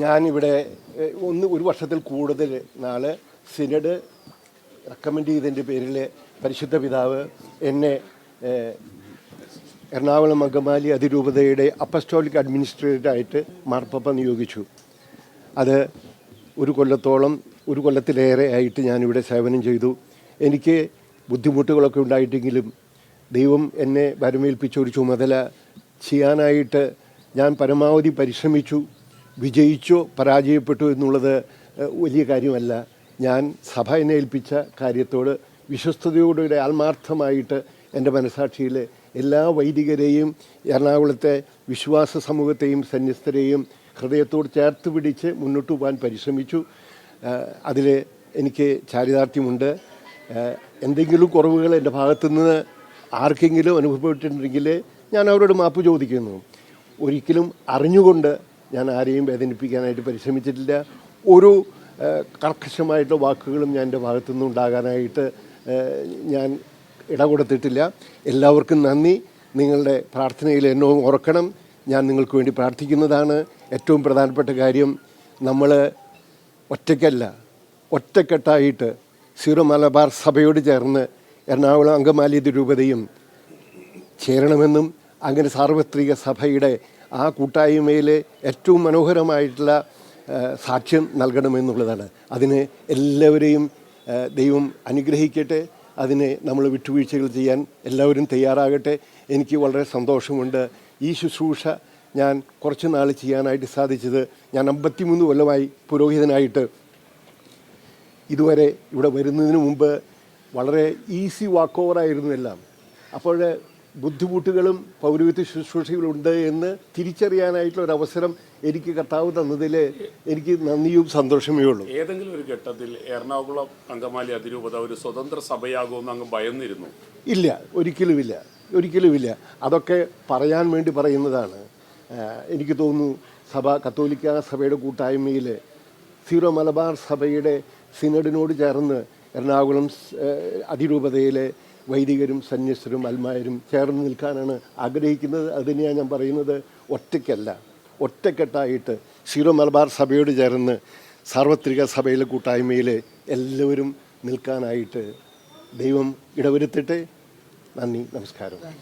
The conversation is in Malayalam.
ഞാനിവിടെ ഒന്ന് ഒരു വർഷത്തിൽ കൂടുതൽ നാൾ സിനഡ് റെക്കമെൻഡ് ചെയ്തതിന്റെ പേരിൽ പരിശുദ്ധ പിതാവ് എന്നെ എറണാകുളം അങ്കമാലി അതിരൂപതയുടെ അപ്പസ്റ്റോളിക് അഡ്മിനിസ്ട്രേറ്ററായിട്ട് മാർപ്പപ്പ നിയോഗിച്ചു. അത് ഒരു കൊല്ലത്തോളം ഒരു കൊല്ലത്തിലേറെ ആയിട്ട് ഞാനിവിടെ സേവനം ചെയ്തു. എനിക്ക് ബുദ്ധിമുട്ടുകളൊക്കെ ഉണ്ടായിട്ടെങ്കിലും ദൈവം എന്നെ വരമേൽപ്പിച്ച ഒരു ചുമതല ചെയ്യാനായിട്ട് ഞാൻ പരമാവധി പരിശ്രമിച്ചു. വിജയിച്ചോ പരാജയപ്പെട്ടോ എന്നുള്ളത് വലിയ കാര്യമല്ല. ഞാൻ സഭ എന്നെ ഏൽപ്പിച്ച കാര്യത്തോട് വിശ്വസ്തയോടുകൂടെ ആത്മാർത്ഥമായിട്ട് എന്റെ മനസാക്ഷിയിൽ എല്ലാ വൈദികരെയും എറണാകുളത്തെ വിശ്വാസ സമൂഹത്തെയും സന്യസ്തരെയും ഹൃദയത്തോട് ചേർത്ത് പിടിച്ച് മുന്നോട്ട് പോകാൻ പരിശ്രമിച്ചു. അതിൽ എനിക്ക് ചാരിതാർത്ഥ്യമുണ്ട്. എന്തെങ്കിലും കുറവുകൾ എന്റെ ഭാഗത്തു നിന്ന് ആർക്കെങ്കിലും അനുഭവപ്പെട്ടിട്ടുണ്ടെങ്കിൽ ഞാൻ അവരോട് മാപ്പ് ചോദിക്കുന്നു. ഒരിക്കലും അറിഞ്ഞുകൊണ്ട് ഞാൻ ആരെയും വേദനിപ്പിക്കാനായിട്ട് പരിശ്രമിച്ചിട്ടില്ല. ഒരു കർക്കശമായിട്ടുള്ള വാക്കുകളും ഞാൻ എന്റെ ഭാഗത്തുനിന്ന് ഉണ്ടാകാനായിട്ട് ഞാൻ ഇട കൊടുത്തിട്ടില്ല എല്ലാവർക്കും നന്ദി. നിങ്ങളുടെ പ്രാർത്ഥനയിൽ എന്നെ ഓർക്കണം. ഞാൻ നിങ്ങൾക്ക് വേണ്ടി പ്രാർത്ഥിക്കുന്നതാണ് ഏറ്റവും പ്രധാനപ്പെട്ട കാര്യം. നമ്മൾ ഒറ്റയ്ക്കല്ല ഒറ്റക്കെട്ടായിട്ട് സീറോ മലബാർ സഭയോട് ചേർന്ന് എറണാകുളം അങ്കമാലി രൂപതയും ചേരണമെന്നും അങ്ങനെ സാർവത്രിക സഭയുടെ ആ കൂട്ടായ്മയിൽ ഏറ്റവും മനോഹരമായിട്ടുള്ള സാക്ഷ്യം നൽകണമെന്നുള്ളതാണ്. അതിന് എല്ലാവരെയും ദൈവം അനുഗ്രഹിക്കട്ടെ. അതിനെ നമ്മൾ വിട്ടുവീഴ്ചകൾ ചെയ്യാൻ എല്ലാവരും തയ്യാറാകട്ടെ. എനിക്ക് വളരെ സന്തോഷമുണ്ട്. ഈ ശുശ്രൂഷ ഞാൻ കുറച്ച് നാൾ ചെയ്യാനായിട്ട് സാധിച്ചത് ഞാൻ അമ്പത്തിമൂന്ന് കൊല്ലമായി പുരോഹിതനായിട്ട്. ഇതുവരെ ഇവിടെ വരുന്നതിന് മുമ്പ് വളരെ ഈസി വാക്ക് ഓവറായിരുന്നു എല്ലാം. അപ്പോൾ ബുദ്ധിമുട്ടുകളും പൗരോഹിത്യ ശുശ്രൂഷകളുണ്ട് എന്ന് തിരിച്ചറിയാനായിട്ടുള്ള ഒരു അവസരം എനിക്ക് കർത്താവ് തന്നതിൽ എനിക്ക് നന്ദിയും സന്തോഷമേ ഉള്ളൂ. ഏതെങ്കിലും ഒരു ഘട്ടത്തിൽ എറണാകുളം അങ്കമാലി അതിരൂപത ഒരു സ്വതന്ത്ര സഭയാകുമെന്ന് അങ്ങ് ഭയന്നിരുന്നു? ഇല്ല ഒരിക്കലുമില്ല ഒരിക്കലുമില്ല. അതൊക്കെ പറയാൻ വേണ്ടി പറയുന്നതാണ്. എനിക്ക് തോന്നുന്നു സഭ കത്തോലിക്ക സഭയുടെ കൂട്ടായ്മയിൽ സീറോ മലബാർ സഭയുടെ സിനഡിനോട് ചേർന്ന് എറണാകുളം അതിരൂപതയിലെ വൈദികരും സന്യസ്തരും അൽമായരും ചേർന്ന് നിൽക്കാനാണ് ആഗ്രഹിക്കുന്നത്. അതിനെയാണ് ഞാൻ പറയുന്നത്. ഒറ്റയ്ക്കല്ല. ഒറ്റക്കെട്ടായിട്ട് സീറോ മലബാർ സഭയോട് ചേർന്ന് സാർവത്രിക സഭയിലെ കൂട്ടായ്മയിൽ എല്ലാവരും നിൽക്കാനായിട്ട് ദൈവം ഇടവരുത്തട്ടെ. നന്ദി. നമസ്കാരം.